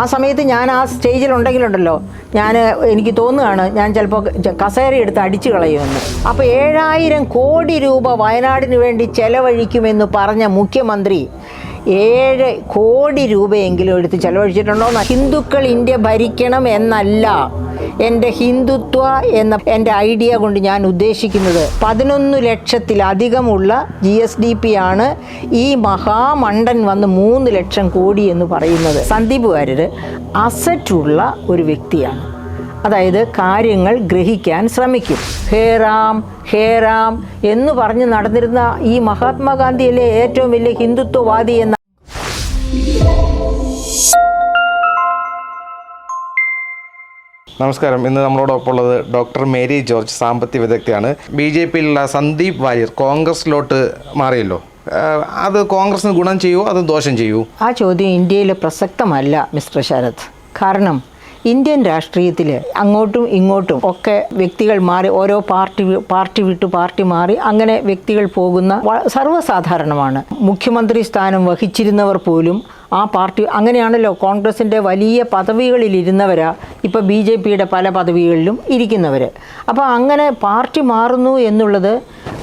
ആ സമയത്ത് ഞാൻ ആ സ്റ്റേജിൽ ഉണ്ടെങ്കിലുണ്ടല്ലോ ഞാൻ എനിക്ക് തോന്നുകയാണ് ഞാൻ ചിലപ്പോൾ കസേര എടുത്ത് അടിച്ചു കളയുമെന്ന്. അപ്പോൾ ഏഴായിരം കോടി രൂപ വയനാടിന് വേണ്ടി ചെലവഴിക്കുമെന്ന് പറഞ്ഞ മുഖ്യമന്ത്രി ഏഴ് കോടി രൂപയെങ്കിലും എടുത്ത് ചെലവഴിച്ചിട്ടുണ്ടോ ഹിന്ദുക്കൾ ഇന്ത്യ ഭരിക്കണം എന്നല്ല. എന്റെ ഹിന്ദുത്വ എന്ന എന്റെ ഐഡിയ കൊണ്ട് ഞാൻ ഉദ്ദേശിക്കുന്നത് പതിനൊന്ന് ലക്ഷത്തിലധികമുള്ള ജി എസ് ഡി പി ആണ് ഈ മഹാമണ്ഡൻ വന്ന് മൂന്ന് ലക്ഷം കോടി എന്ന് പറയുന്നത്. സന്ദീപ് വാര്യർ അസറ്റുള്ള ഒരു വ്യക്തിയാണ്. അതായത് കാര്യങ്ങൾ ഗ്രഹിക്കാൻ ശ്രമിക്കും. ഹേ റാം ഹേ റാം എന്ന് പറഞ്ഞ് നടന്നിരുന്ന ഈ മഹാത്മാഗാന്ധിയിലെ ഏറ്റവും വലിയ ഹിന്ദുത്വവാദി എന്ന നമസ്കാരം. ഇന്ന് നമ്മളോടൊപ്പം ഉള്ളത് ഡോക്ടർ മേരി ജോർജ് സാമ്പത്തിക വിദഗ്ധയാണ്. ബി ജെ പിയിലുള്ള സന്ദീപ് വാര്യർ കോൺഗ്രസിലോട്ട് മാറിയല്ലോ. അത് കോൺഗ്രസിന് ഗുണം ചെയ്യുമോ അത് ദോഷം ചെയ്യൂ? ആ ചോദ്യം ഇന്ത്യയിൽ പ്രസക്തമല്ല മിസ്റ്റർ ശരത്. കാരണം ഇന്ത്യൻ രാഷ്ട്രീയത്തിൽ അങ്ങോട്ടും ഇങ്ങോട്ടും ഒക്കെ വ്യക്തികൾ മാറി ഓരോ പാർട്ടി പാർട്ടി വിട്ടു പാർട്ടി മാറി അങ്ങനെ വ്യക്തികൾ പോകുന്ന സർവസാധാരണമാണ്. മുഖ്യമന്ത്രി സ്ഥാനം വഹിച്ചിരുന്നവർ പോലും ആ പാർട്ടി അങ്ങനെയാണല്ലോ കോൺഗ്രസിന്റെ വലിയ പദവികളിൽ ഇരുന്നവരാ ഇപ്പോൾ ബി ജെ പിയുടെ പല പദവികളിലും ഇരിക്കുന്നവർ അപ്പോൾ അങ്ങനെ പാർട്ടി മാറുന്നു എന്നുള്ളത്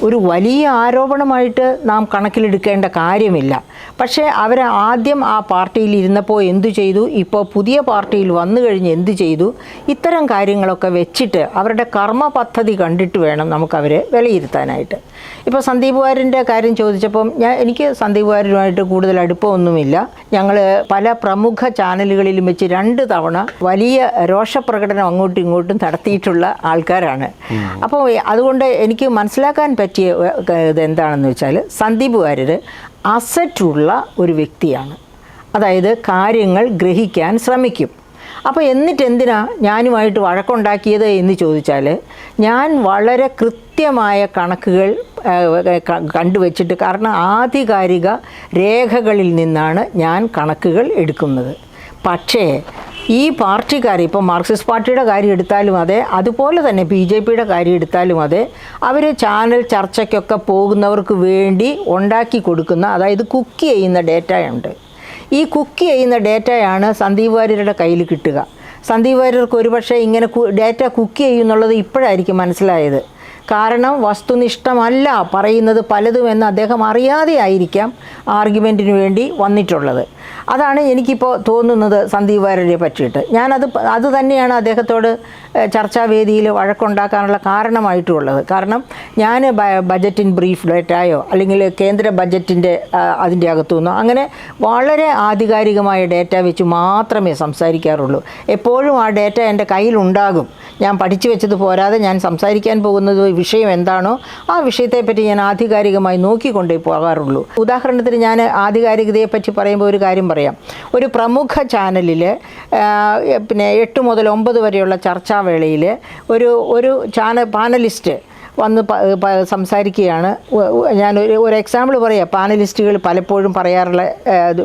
ഒരു വലിയ ആരോപണമായിട്ട് നാം കണക്കിലെടുക്കേണ്ട കാര്യമില്ല. പക്ഷേ അവർ ആദ്യം ആ പാർട്ടിയിൽ ഇരുന്നപ്പോൾ എന്തു ചെയ്തു? ഇപ്പോൾ പുതിയ പാർട്ടിയിൽ വന്നു കഴിഞ്ഞ് എന്തു ചെയ്തു? ഇത്തരം കാര്യങ്ങളൊക്കെ വെച്ചിട്ട് അവരുടെ കർമ്മ പദ്ധതി കണ്ടിട്ട് വേണം നമുക്കവരെ വിലയിരുത്താനായിട്ട്. ഇപ്പോൾ സന്ദീപ് വാര്യന്റെ കാര്യം ചോദിച്ചപ്പം ഞാൻ എനിക്ക് സന്ദീപ് വാര്യരുമായിട്ട് കൂടുതൽ അടുപ്പമൊന്നുമില്ല. ഞങ്ങൾ പല പ്രമുഖ ചാനലുകളിലും വെച്ച് രണ്ട് തവണ വലിയ രോഷപ്രകടനം അങ്ങോട്ടും ഇങ്ങോട്ടും നടത്തിയിട്ടുള്ള ആൾക്കാരാണ്. അപ്പോൾ അതുകൊണ്ട് എനിക്ക് മനസ്സിലാക്കാൻ പറ്റിയ ഇതെന്താണെന്ന് വെച്ചാൽ സന്ദീപ് വാര്യർ അസറ്റുള്ള ഒരു വ്യക്തിയാണ്. അതായത് കാര്യങ്ങൾ ഗ്രഹിക്കാൻ ശ്രമിക്കും. അപ്പോൾ എന്നിട്ട് എന്തിനാ ഞാനുമായിട്ട് വഴക്കുണ്ടാക്കിയത് എന്ന് ചോദിച്ചാൽ ഞാൻ വളരെ കൃത്യമായ കണക്കുകൾ കണ്ടുവച്ചിട്ട് കാരണം ആധികാരിക രേഖകളിൽ നിന്നാണ് ഞാൻ കണക്കുകൾ എടുക്കുന്നത്. പക്ഷേ ഈ പാർട്ടിക്കാർ ഇപ്പോൾ മാർക്സിസ്റ്റ് പാർട്ടിയുടെ കാര്യം എടുത്താലും അതെ അതുപോലെ തന്നെ ബി ജെ പിയുടെ കാര്യം എടുത്താലും അതെ അവർ ചാനൽ ചർച്ചയ്ക്കൊക്കെ പോകുന്നവർക്ക് വേണ്ടി ഉണ്ടാക്കി കൊടുക്കുന്ന അതായത് കുക്ക് ചെയ്യുന്ന ഡേറ്റയുണ്ട്. ഈ കുക്ക് ചെയ്യുന്ന ഡേറ്റയാണ് സന്ദീപ് വാര്യരുടെ കയ്യിൽ കിട്ടുക. സന്ദീപ് വാര്യർക്ക് ഒരുപക്ഷെ ഇങ്ങനെ ഡേറ്റ കുക്ക് ചെയ്യുന്നുള്ളത് ഇപ്പോഴായിരിക്കും മനസ്സിലായത്. കാരണം വസ്തുനിഷ്ഠമല്ല പറയുന്നത് പലതും എന്ന് അദ്ദേഹം അറിയാതെ ആയിരിക്കാം ആർഗ്യുമെന്റിന് വേണ്ടി വന്നിട്ടുള്ളത്. അതാണ് എനിക്കിപ്പോൾ തോന്നുന്നത് സന്ദീപ് വാര്യരെ പറ്റിയിട്ട്. ഞാനത് അത് തന്നെയാണ് അദ്ദേഹത്തോട് ചർച്ചാവേദിയിൽ വഴക്കുണ്ടാക്കാനുള്ള കാരണമായിട്ടുള്ളത്. കാരണം ഞാൻ ബ- ബജറ്റ് ഇൻ ബ്രീഫ് ഡേറ്റായോ അല്ലെങ്കിൽ കേന്ദ്ര ബജറ്റിന്റെ അതിന്റെ അകത്തുനിന്നോ അങ്ങനെ വളരെ ആധികാരികമായ ഡേറ്റ വെച്ച് മാത്രമേ സംസാരിക്കാറുള്ളൂ. എപ്പോഴും ആ ഡേറ്റ എന്റെ കയ്യിലുണ്ടാകും. ഞാൻ പഠിച്ചു വെച്ചത് പോരാതെ ഞാൻ സംസാരിക്കാൻ പോകുന്നത് വിഷയം എന്താണോ ആ വിഷയത്തെപ്പറ്റി ഞാൻ ആധികാരികമായി നോക്കിക്കൊണ്ടേ പോകാറുള്ളൂ. ഉദാഹരണത്തിന് ഞാൻ ആധികാരികതയെപ്പറ്റി പറയുമ്പോൾ ഒരു കാര്യം പറയാം. ഒരു പ്രമുഖ ചാനലിൽ പിന്നെ എട്ട് മുതൽ ഒമ്പത് വരെയുള്ള ചർച്ചാവേളയിൽ ഒരു ഒരു ചാനൽ പാനലിസ്റ്റ് വന്ന് സംസാരിക്കുകയാണ്. ഞാൻ ഒരു ഒരു എക്സാമ്പിൾ പറയാം. പാനലിസ്റ്റുകൾ പലപ്പോഴും പറയാറുള്ള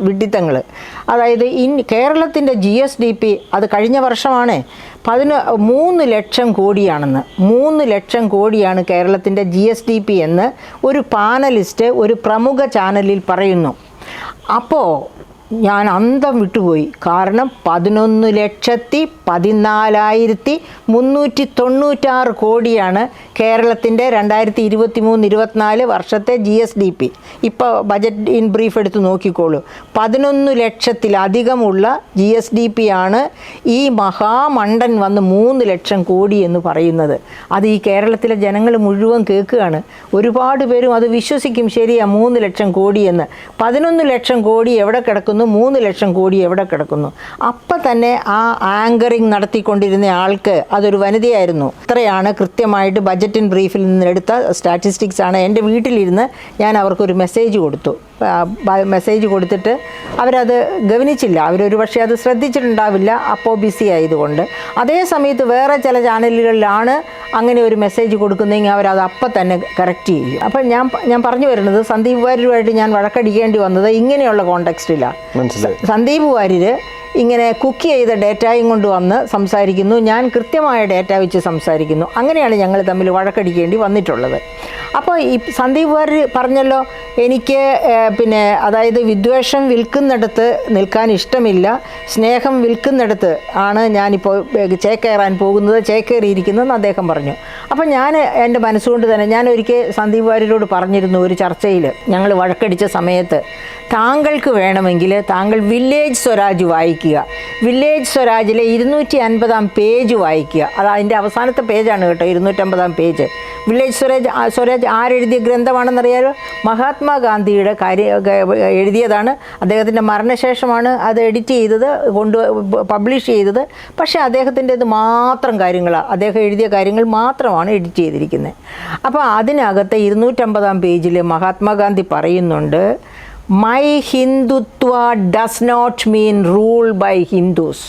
വിഡിത്തങ്ങൾ. അതായത് ഇൻ കേരളത്തിന്റെ ജി എസ് ഡി പി അത് കഴിഞ്ഞ വർഷമാണ് പതിന മൂന്ന് ലക്ഷം കോടിയാണെന്ന്. മൂന്ന് ലക്ഷം കോടിയാണ് കേരളത്തിന്റെ ജി എസ് ഡി പി എന്ന് ഒരു പാനലിസ്റ്റ് ഒരു പ്രമുഖ ചാനലിൽ പറയുന്നു. അപ്പോൾ ഞാൻ അന്തം വിട്ടുപോയി. കാരണം പതിനൊന്ന് ലക്ഷത്തി പതിനാലായിരത്തി മുന്നൂറ്റി തൊണ്ണൂറ്റാറ് കോടിയാണ് കേരളത്തിന്റെ രണ്ടായിരത്തി ഇരുപത്തി മൂന്ന് ഇരുപത്തിനാല് വർഷത്തെ ജി എസ് ഡി പി. ഇപ്പോൾ ബജറ്റ് ഇൻ ബ്രീഫ് എടുത്ത് നോക്കിക്കോളൂ. പതിനൊന്ന് ലക്ഷത്തിലധികമുള്ള ജി എസ് ഡി പി ആണ് ഈ മഹാമണ്ഡൻ വന്ന് മൂന്ന് ലക്ഷം കോടി എന്ന് പറയുന്നത്. അത് ഈ കേരളത്തിലെ ജനങ്ങൾ മുഴുവൻ കേൾക്കുകയാണ്. ഒരുപാട് പേരും അത് വിശ്വസിക്കും ശരിയാ മൂന്ന് ലക്ഷം കോടി എന്ന്. പതിനൊന്ന് ലക്ഷം കോടി എവിടെ കിടക്കുന്നു? മൂന്ന് ലക്ഷം കോടി എവിടെ കിടക്കുന്നു? അപ്പം തന്നെ ആ ആങ്കറിങ് നടത്തിക്കൊണ്ടിരുന്ന ആൾക്ക് അതൊരു വനിതയായിരുന്നു. ഇത്രയാണ് കൃത്യമായിട്ട് ബജറ്റിൻ ബ്രീഫിൽ നിന്ന് എടുത്ത സ്റ്റാറ്റിസ്റ്റിക്സ് ആണ് എന്റെ വീട്ടിലിരുന്ന് ഞാൻ അവർക്കൊരു മെസ്സേജ് കൊടുത്തു. മെസ്സേജ് കൊടുത്തിട്ട് അവരത് ഗവനിച്ചില്ല. അവരൊരു പക്ഷേ അത് ശ്രദ്ധിച്ചിട്ടുണ്ടാവില്ല. അപ്പോൾ ബിസി ആയതുകൊണ്ട്. അതേ സമയത്ത് വേറെ ചില ചാനലുകളിലാണ് അങ്ങനെ ഒരു മെസ്സേജ് കൊടുക്കുന്നതെങ്കിൽ അവരത് അപ്പം തന്നെ കറക്റ്റ് ചെയ്യും. അപ്പം ഞാൻ ഞാൻ പറഞ്ഞു വരുന്നത് സന്ദീപ് വാര്യരുമായിട്ട് ഞാൻ വഴക്കടിക്കേണ്ടി വന്നത് ഇങ്ങനെയുള്ള കോണ്ടെക്സ്റ്റിലാണ് സന്ദീപ് വാര്യർ ഇങ്ങനെ കുക്ക് ചെയ്ത ഡേറ്റായും കൊണ്ട് വന്ന് സംസാരിക്കുന്നു. ഞാൻ കൃത്യമായ ഡേറ്റ വെച്ച് സംസാരിക്കുന്നു. അങ്ങനെയാണ് ഞങ്ങൾ തമ്മിൽ വഴക്കടിക്കേണ്ടി വന്നിട്ടുള്ളത്. അപ്പോൾ ഈ സന്ദീപ് വാര്യർ പറഞ്ഞല്ലോ എനിക്ക് പിന്നെ അതായത് വിദ്വേഷം വിൽക്കുന്നിടത്ത് നിൽക്കാൻ ഇഷ്ടമില്ല സ്നേഹം വിൽക്കുന്നിടത്ത് ആണ് ഞാനിപ്പോൾ ചേക്കേറാൻ പോകുന്നത് ചേക്കേറിയിരിക്കുന്നതെന്ന് അദ്ദേഹം പറഞ്ഞു. അപ്പോൾ ഞാൻ എന്റെ മനസ്സുകൊണ്ട് തന്നെ ഞാൻ ഒരിക്കൽ സന്ദീപ് വാര്യരോട് പറഞ്ഞിരുന്നു ഒരു ചർച്ചയിൽ ഞങ്ങൾ വഴക്കടിച്ച സമയത്ത് താങ്കൾക്ക് വേണമെങ്കിൽ താങ്കൾ വില്ലേജ് സ്വരാജ് വായിക്കുക. വില്ലേജ് സ്വരാജിലെ ഇരുന്നൂറ്റി അൻപതാം പേജ് വായിക്കുക. അത് അതിന്റെ അവസാനത്തെ പേജാണ് കേട്ടോ ഇരുന്നൂറ്റമ്പതാം പേജ് വില്ലേജ് സ്വരാജ് സ്വരാജ് ആരെഴുതിയ ഗ്രന്ഥമാണെന്നറിയാലോ? മഹാത്മാഗാന്ധിയുടെ കാര്യ എഴുതിയതാണ്. അദ്ദേഹത്തിന്റെ മരണശേഷമാണ് അത് എഡിറ്റ് ചെയ്തത് കൊണ്ട് പബ്ലിഷ് ചെയ്തത്. പക്ഷേ അദ്ദേഹത്തിന്റെത് മാത്രം കാര്യങ്ങളാണ് അദ്ദേഹം എഴുതിയ കാര്യങ്ങൾ മാത്രമാണ് എഡിറ്റ് ചെയ്തിരിക്കുന്നത്. അപ്പോൾ അതിനകത്ത് ഇരുന്നൂറ്റമ്പതാം പേജിൽ മഹാത്മാഗാന്ധി പറയുന്നുണ്ട് my Hindutva does not mean rule by Hindus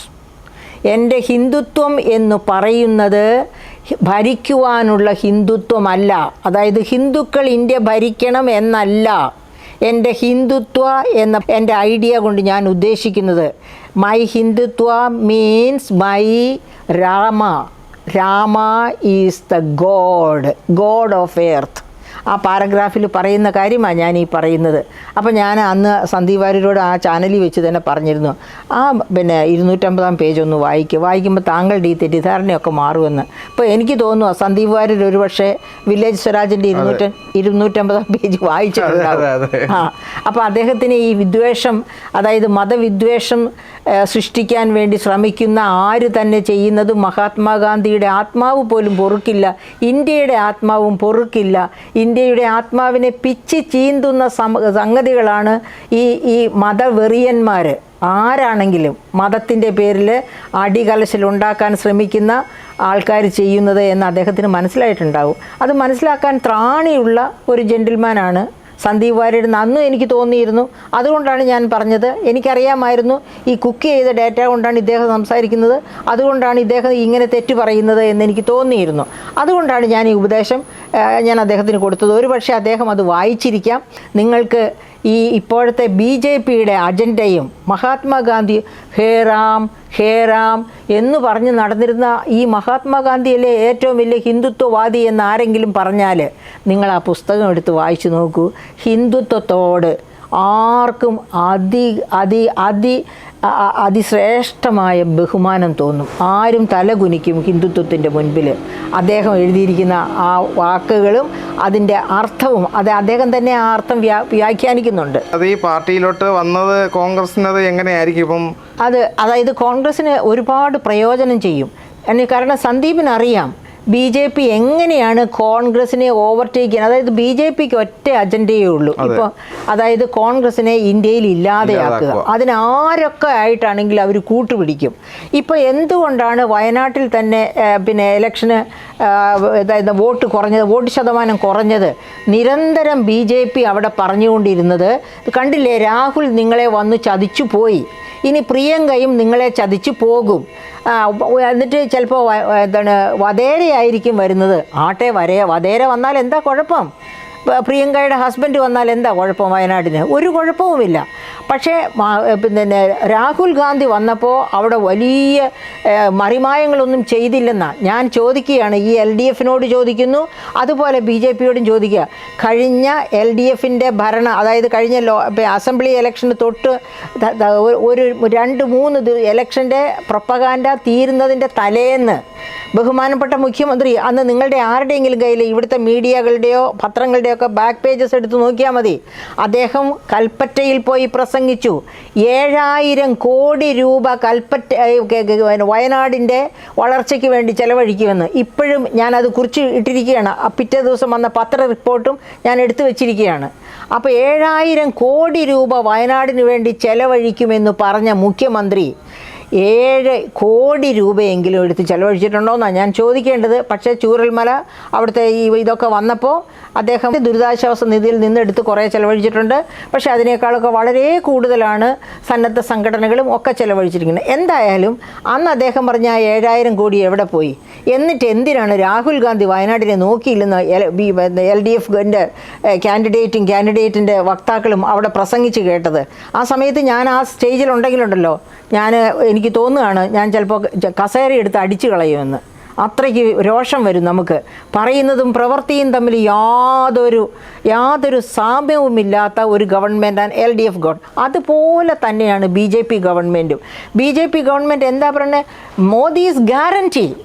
എന്റെ ഹിന്ദുത്വം എന്ന് പറയുന്നത് ഭരിക്കുവാനുള്ള ഹിന്ദുത്വമല്ല. അതായത് ഹിന്ദുക്കൾ ഇന്ത്യ ഭരിക്കണം എന്നല്ല. എന്റെ ഹിന്ദുത്വ എന്ന എന്റെ ഐഡിയ കൊണ്ട് ഞാൻ ഉദ്ദേശിക്കുന്നത് my Hindutva means my Rama Rama is the god god of earth ആ പാരഗ്രാഫിൽ പറയുന്ന കാര്യമാണ് ഞാൻ ഈ പറയുന്നത്. അപ്പോൾ ഞാൻ അന്ന് സന്ദീപ് വാര്യരോട് ആ ചാനലിൽ വെച്ച് തന്നെ പറഞ്ഞിരുന്നു. ആ പിന്നെ ഇരുന്നൂറ്റമ്പതാം പേജ് ഒന്ന് വായിക്കുക വായിക്കുമ്പോൾ താങ്കളുടെ ഈ തെറ്റിദ്ധാരണയൊക്കെ മാറുമെന്ന്. അപ്പോൾ എനിക്ക് തോന്നുന്നു സന്ദീപ് വാര്യർ ഒരു പക്ഷേ വില്ലേജ് സ്വരാജിന്റെ ഇരുന്നൂറ്റ ഇരുന്നൂറ്റമ്പതാം പേജ് വായിച്ചിട്ടുണ്ടാവും. ആ അപ്പോൾ അദ്ദേഹത്തിന് ഈ വിദ്വേഷം അതായത് മതവിദ്വേഷം സൃഷ്ടിക്കാൻ വേണ്ടി ശ്രമിക്കുന്ന ആര് തന്നെ ചെയ്യുന്നത് മഹാത്മാഗാന്ധിയുടെ ആത്മാവ് പോലും പൊറുക്കില്ല. ഇന്ത്യയുടെ ആത്മാവും പൊറുക്കില്ല. ഇന്ത്യയുടെ ആത്മാവിനെ പിച്ചി ചീന്തുന്ന സംഗതികളാണ് ഈ ഈ മതവെറിയന്മാർ ആരാണെങ്കിലും മതത്തിന്റെ പേരിൽ അടികലശലുണ്ടാക്കാൻ ശ്രമിക്കുന്ന ആൾക്കാർ ചെയ്യുന്നത് എന്ന് അദ്ദേഹത്തിന് മനസ്സിലായിട്ടുണ്ടാവും. അത് മനസ്സിലാക്കാൻ ത്രാണിയുള്ള ഒരു ജെന്റിൽമാനാണ് സന്ദീപ് വാര്യയുടെ അന്നും എനിക്ക് തോന്നിയിരുന്നു. അതുകൊണ്ടാണ് ഞാൻ പറഞ്ഞത്. എനിക്കറിയാമായിരുന്നു ഈ കുക്ക് ചെയ്ത ഡേറ്റ കൊണ്ടാണ് ഇദ്ദേഹം സംസാരിക്കുന്നത്. അതുകൊണ്ടാണ് ഇദ്ദേഹം ഇങ്ങനെ തെറ്റ് പറയുന്നത് എന്ന് എനിക്ക് തോന്നിയിരുന്നു. അതുകൊണ്ടാണ് ഞാൻ ഈ ഉപദേശം ഞാൻ അദ്ദേഹത്തിന് കൊടുത്തത്. ഒരു പക്ഷേ അദ്ദേഹം അത് വായിച്ചിരിക്കാം. നിങ്ങൾക്ക് ഈ ഇപ്പോഴത്തെ ബി ജെ പിയുടെ അജണ്ടയും മഹാത്മാഗാന്ധി ഹേ റാം ഹേ റാം എന്ന് പറഞ്ഞ് നടന്നിരുന്ന ഈ മഹാത്മാഗാന്ധിയിലെ ഏറ്റവും വലിയ ഹിന്ദുത്വവാദി എന്ന് ആരെങ്കിലും പറഞ്ഞാൽ നിങ്ങൾ ആ പുസ്തകം എടുത്ത് വായിച്ചു നോക്കൂ. ഹിന്ദുത്വത്തോട് ആർക്കും അതി അതി അതി അതിശ്രേഷ്ഠമായ ബഹുമാനം തോന്നും. ആരും തലകുനിക്കും ഹിന്ദുത്വത്തിന്റെ മുൻപിൽ അദ്ദേഹം എഴുതിയിരിക്കുന്ന ആ വാക്കുകളും അതിന്റെ അർത്ഥവും അത് അദ്ദേഹം തന്നെ ആ അർത്ഥം വ്യാ വ്യാഖ്യാനിക്കുന്നുണ്ട്. അത് ഈ പാർട്ടിയിലോട്ട് വന്നത് കോൺഗ്രസിനത് എങ്ങനെയായിരിക്കും ഇപ്പം? അത് അതായത് കോൺഗ്രസ്സിന് ഒരുപാട് പ്രയോജനം ചെയ്യും. എന്നെ കാരണം സന്ദീപിന് അറിയാം ബി ജെ പി എങ്ങനെയാണ് കോൺഗ്രസിനെ ഓവർടേക്ക് ചെയ്യുന്നത് അതായത് ബി ജെ പിക്ക് ഒറ്റ അജണ്ടയേ ഉള്ളൂ. ഇപ്പോൾ അതായത് കോൺഗ്രസിനെ ഇന്ത്യയിൽ ഇല്ലാതെയാക്കുക. അതിനാരൊക്കെ ആയിട്ടാണെങ്കിൽ അവർ കൂട്ടുപിടിക്കും. ഇപ്പോൾ എന്തുകൊണ്ടാണ് വയനാട്ടിൽ തന്നെ പിന്നെ ഇലക്ഷന് അതായത് വോട്ട് കുറഞ്ഞത് വോട്ട് ശതമാനം കുറഞ്ഞത്? നിരന്തരം ബി ജെ പി അവിടെ പറഞ്ഞുകൊണ്ടിരുന്നത് കണ്ടില്ലേ രാഹുൽ നിങ്ങളെ വന്ന് ചതിച്ചു പോയി ഇനി പ്രിയങ്കയും നിങ്ങളെ ചതിച്ചു പോകും. എന്നിട്ട് ചിലപ്പോൾ എന്താണ് വധേരയായിരിക്കും വരുന്നത്. ആട്ടെ വരേ വധേര വന്നാൽ എന്താ കുഴപ്പം? പ്രിയങ്കയുടെ ഹസ്ബൻഡ് വന്നാൽ എന്താ കുഴപ്പം വയനാടിന്? ഒരു കുഴപ്പവുമില്ല. പക്ഷേ പിന്നെ രാഹുൽ ഗാന്ധി വന്നപ്പോൾ അവിടെ വലിയ മറിമായങ്ങളൊന്നും ചെയ്തില്ലെന്നാണ് ഞാൻ ചോദിക്കുകയാണ്. ഈ എൽ ഡി എഫിനോട് ചോദിക്കുന്നു. അതുപോലെ ബി ജെ പിയോടും ചോദിക്കുക. കഴിഞ്ഞ എൽ ഡി എഫിന്റെ ഭരണം അതായത് കഴിഞ്ഞ ലോ അസംബ്ലി ഇലക്ഷന് തൊട്ട് ഒരു രണ്ട് മൂന്ന് ഇലക്ഷന്റെ പ്രൊപ്പകാൻഡ തീരുന്നതിന്റെ തലേന്ന് ബഹുമാനപ്പെട്ട മുഖ്യമന്ത്രി അന്ന് നിങ്ങളുടെ ആരുടെയെങ്കിലും കയ്യിൽ ഇവിടുത്തെ മീഡിയകളുടെയോ പത്രങ്ങളുടെയോ ഒക്കെ ബാക്ക് പേജസ് എടുത്ത് നോക്കിയാൽ മതി. അദ്ദേഹം കൽപ്പറ്റയിൽ പോയി പ്രസംഗിച്ചു. ഏഴായിരം കോടി രൂപ കൽപ്പറ്റ വയനാടിന്റെ വളർച്ചയ്ക്ക് വേണ്ടി ചെലവഴിക്കുമെന്ന്. ഇപ്പോഴും ഞാനത് കുറിച്ച് ഇട്ടിരിക്കുകയാണ്. പിറ്റേ ദിവസം വന്ന പത്ര റിപ്പോർട്ടും ഞാൻ എടുത്തു വച്ചിരിക്കുകയാണ്. അപ്പോൾ ഏഴായിരം കോടി രൂപ വയനാടിന് വേണ്ടി ചെലവഴിക്കുമെന്ന് പറഞ്ഞ മുഖ്യമന്ത്രി ഏഴ് കോടി രൂപയെങ്കിലും എടുത്ത് ചെലവഴിച്ചിട്ടുണ്ടോയെന്നാണ് ഞാൻ ചോദിക്കേണ്ടത്. പക്ഷേ ചൂരൽമല അവിടുത്തെ ഈ ഇതൊക്കെ വന്നപ്പോൾ അദ്ദേഹം ദുരിതാശ്വാസ നിധിയിൽ നിന്ന് എടുത്ത് കുറേ ചെലവഴിച്ചിട്ടുണ്ട്. പക്ഷേ അതിനേക്കാളൊക്കെ വളരെ കൂടുതലാണ് സന്നദ്ധ സംഘടനകളും ഒക്കെ ചെലവഴിച്ചിരിക്കുന്നത്. എന്തായാലും അന്ന് അദ്ദേഹം പറഞ്ഞ ആ ഏഴായിരം കോടി എവിടെ പോയി? എന്നിട്ട് എന്തിനാണ് രാഹുൽ ഗാന്ധി വയനാടിനെ നോക്കിയില്ലെന്ന് എൽ ഡി എഫിന്റെ കാൻഡിഡേറ്റും കാൻഡിഡേറ്റിന്റെ വക്താക്കളും അവിടെ പ്രസംഗിച്ച് കേട്ടത്? ആ സമയത്ത് ഞാൻ ആ സ്റ്റേജിൽ ഉണ്ടെങ്കിലുണ്ടല്ലോ. ഞാൻ എനിക്ക് തോന്നുകയാണ് ഞാൻ ചിലപ്പോൾ കസേര എടുത്ത് അടിച്ചു കളയുമെന്ന്. അത്രയ്ക്ക് രോഷം വരും നമുക്ക്. പറയുന്നതും പ്രവൃത്തിയും തമ്മിൽ യാതൊരു യാതൊരു സാമ്യവുമില്ലാത്ത ഒരു government and L D F government അതുപോലെ തന്നെയാണ് ബി ജെ പി ഗവൺമെന്റും ബി ജെ പി ഗവൺമെന്റ് എന്താ പറയുന്നത് മോദീസ് ഗ്യാരന്റി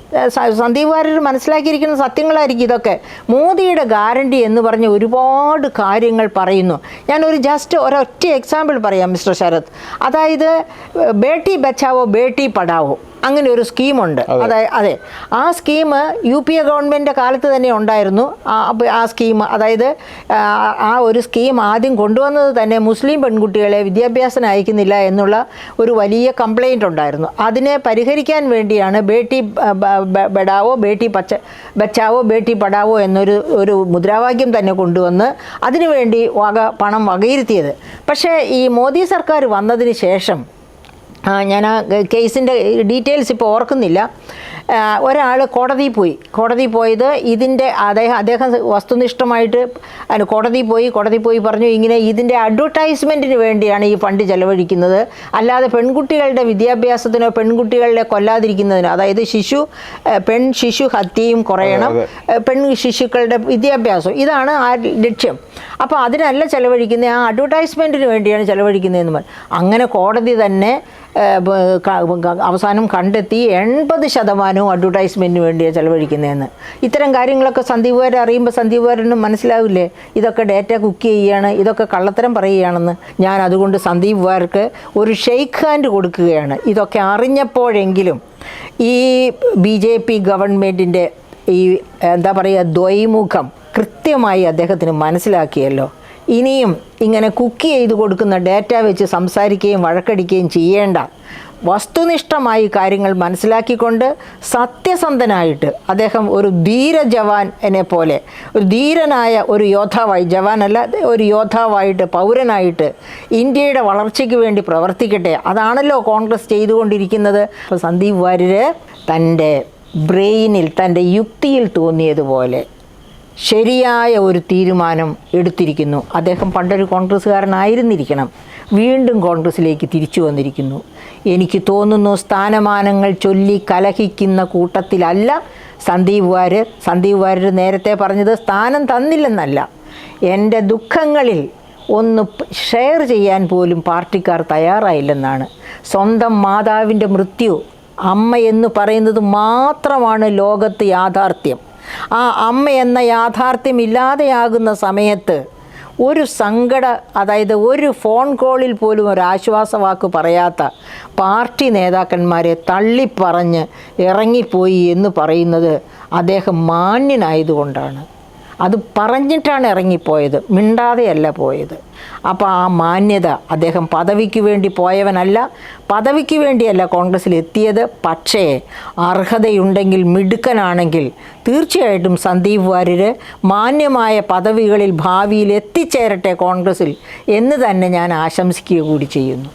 സന്ദീപ് വാര്യർ മനസ്സിലാക്കിയിരിക്കുന്ന സത്യങ്ങളായിരിക്കും ഇതൊക്കെ. മോദിയുടെ ഗ്യാരന്റി എന്ന് പറഞ്ഞ് ഒരുപാട് കാര്യങ്ങൾ പറയുന്നു. ഞാനൊരു ജസ്റ്റ് ഒരൊറ്റ എക്സാമ്പിൾ പറയാം മിസ്റ്റർ ശരത്. അതായത് ബേട്ടി ബച്ചാവോ ബേട്ടി പഠാവോ അങ്ങനെ ഒരു സ്കീമുണ്ട് അതായത് അതെ. ആ സ്കീം യു പി എ ഗവൺമെന്റിന്റെ കാലത്ത് തന്നെ ഉണ്ടായിരുന്നു. ആ സ്കീം അതായത് ആ, ഒരു സ്കീം ആദ്യം കൊണ്ടുവന്നത് തന്നെ മുസ്ലിം പെൺകുട്ടികളെ വിദ്യാഭ്യാസം അയക്കുന്നില്ല എന്നുള്ള ഒരു വലിയ കംപ്ലൈന്റ് ഉണ്ടായിരുന്നു. അതിനെ പരിഹരിക്കാൻ വേണ്ടിയാണ് ബേട്ടി ബഡാവോ ബേട്ടി പച്ച ബച്ചാവോ ബേട്ടി പടാവോ എന്നൊരു ഒരു മുദ്രാവാക്യം തന്നെ കൊണ്ടുവന്ന് അതിനുവേണ്ടി വക പണം വകയിരുത്തിയത്. പക്ഷേ ഈ മോദി സർക്കാർ വന്നതിന് ശേഷം ഞാൻ ആ കേസിന്റെ ഡീറ്റെയിൽസ് ഇപ്പോൾ ഓർക്കുന്നില്ല. ഒരാൾ കോടതിയിൽ പോയി. കോടതിയിൽ പോയത് ഇതിന്റെ അദ്ദേഹം അദ്ദേഹം വസ്തുനിഷ്ഠമായിട്ട് അതിന് കോടതിയിൽ പോയി കോടതി പോയി പറഞ്ഞു ഇങ്ങനെ ഇതിന്റെ അഡ്വർടൈസ്മെന്റിന് വേണ്ടിയാണ് ഈ ഫണ്ട് ചെലവഴിക്കുന്നത്. അല്ലാതെ പെൺകുട്ടികളുടെ വിദ്യാഭ്യാസത്തിനോ പെൺകുട്ടികളുടെ കൊല്ലാതിരിക്കുന്നതിനോ അതായത് ശിശു പെൺ ശിശു ഹത്യയും കുറയണം പെൺ ശിശുക്കളുടെ വിദ്യാഭ്യാസം. ഇതാണ് ആ ലക്ഷ്യം. അപ്പോൾ അതിനല്ല ചെലവഴിക്കുന്നത് ആ അഡ്വർടൈസ്മെന്റിന് വേണ്ടിയാണ് ചെലവഴിക്കുന്നതെന്ന് പറഞ്ഞു. അങ്ങനെ കോടതി തന്നെ അവസാനം കണ്ടെത്തി. എൺപത് ശതമാനവും അഡ്വർടൈസ്മെന്റിന് വേണ്ടിയാണ് ചിലവഴിക്കുന്നതെന്ന്. ഇത്തരം കാര്യങ്ങളൊക്കെ സന്ദീപ് വാര്യർ അറിയുമ്പോൾ സന്ദീപ് വാര്യനും മനസ്സിലാവില്ലേ? ഇതൊക്കെ ഡേറ്റ കുക്ക് ചെയ്യുകയാണ് ഇതൊക്കെ കള്ളത്തരം പറയുകയാണെന്ന്. ഞാൻ അതുകൊണ്ട് സന്ദീപ് വാര്യർക്ക് ഒരു ഷെയ്ക്ക് ഹാൻഡ് കൊടുക്കുകയാണ്. ഇതൊക്കെ അറിഞ്ഞപ്പോഴെങ്കിലും ഈ ബി ജെ പി ഗവൺമെന്റിന്റെ ഈ എന്താ പറയുക ദ്വൈമുഖം കൃത്യമായി അദ്ദേഹത്തിന് മനസ്സിലാക്കിയല്ലോ. ഇനിയും ഇങ്ങനെ കുക്ക് ചെയ്ത് കൊടുക്കുന്ന ഡേറ്റ വെച്ച് സംസാരിക്കുകയും വഴക്കടിക്കുകയും ചെയ്യേണ്ട വസ്തുനിഷ്ഠമായി കാര്യങ്ങൾ മനസ്സിലാക്കിക്കൊണ്ട് സത്യസന്ധനായിട്ട് അദ്ദേഹം ഒരു ധീര ജവാൻ എന്നെ പോലെ ഒരു ധീരനായ ഒരു യോദ്ധാവായി ജവാനല്ല ഒരു യോദ്ധാവായിട്ട് പൗരനായിട്ട് ഇന്ത്യയുടെ വളർച്ചയ്ക്ക് വേണ്ടി പ്രവർത്തിക്കട്ടെ. അതാണല്ലോ കോൺഗ്രസ് ചെയ്തുകൊണ്ടിരിക്കുന്നത്. അപ്പോൾ സന്ദീപ് വാര്യർ തന്റെ ബ്രെയിനിൽ തന്റെ യുക്തിയിൽ തോന്നിയതുപോലെ ശരിയായ ഒരു തീരുമാനം എടുത്തിരിക്കുന്നു. അദ്ദേഹം പണ്ടൊരു കോൺഗ്രസ്സുകാരനായിരുന്നിരിക്കണം. വീണ്ടും കോൺഗ്രസ്സിലേക്ക് തിരിച്ചു വന്നിരിക്കുന്നു. എനിക്ക് തോന്നുന്നു സ്ഥാനമാനങ്ങൾ ചൊല്ലി കലഹിക്കുന്ന കൂട്ടത്തിലല്ല സന്ദീപ് വാര്യർ. സന്ദീപ് വാര്യർ നേരത്തെ പറഞ്ഞത് സ്ഥാനം തന്നില്ലെന്നല്ല. എന്റെ ദുഃഖങ്ങളിൽ ഒന്ന് ഷെയർ ചെയ്യാൻ പോലും പാർട്ടിക്കാർ തയ്യാറായില്ലെന്നാണ്. സ്വന്തം മാതാവിന്റെ മൃത്യു അമ്മ എന്ന് പറയുന്നത് മാത്രമാണ് ലോകത്ത് യാഥാർത്ഥ്യം. ആ അമ്മ എന്ന യാഥാർത്ഥ്യം ഇല്ലാതെയാകുന്ന സമയത്ത് ഒരു സങ്കട അതായത് ഒരു ഫോൺ കോളിൽ പോലും ഒരു ആശ്വാസവാക്ക് പറയാത്ത പാർട്ടി നേതാക്കന്മാരെ തള്ളിപ്പറഞ്ഞ് ഇറങ്ങിപ്പോയി എന്ന് പറയുന്നത് അദ്ദേഹം മാന്യനായതുകൊണ്ടാണ്. അത് പറഞ്ഞിട്ടാണ് ഇറങ്ങിപ്പോയത്. മിണ്ടാതെയല്ല പോയത്. അപ്പോൾ ആ മാന്യത അദ്ദേഹം പദവിക്ക് വേണ്ടി പോയവനല്ല പദവിക്ക് വേണ്ടിയല്ല കോൺഗ്രസ്സിൽ എത്തിയത്. പക്ഷേ അർഹതയുണ്ടെങ്കിൽ മിടുക്കനാണെങ്കിൽ തീർച്ചയായിട്ടും സന്ദീപ് വാര്യർ മാന്യമായ പദവികളിൽ ഭാവിയിൽ എത്തിച്ചേരട്ടെ കോൺഗ്രസ്സിൽ എന്ന് തന്നെ ഞാൻ ആശംസിക്കുക കൂടി ചെയ്യുന്നു.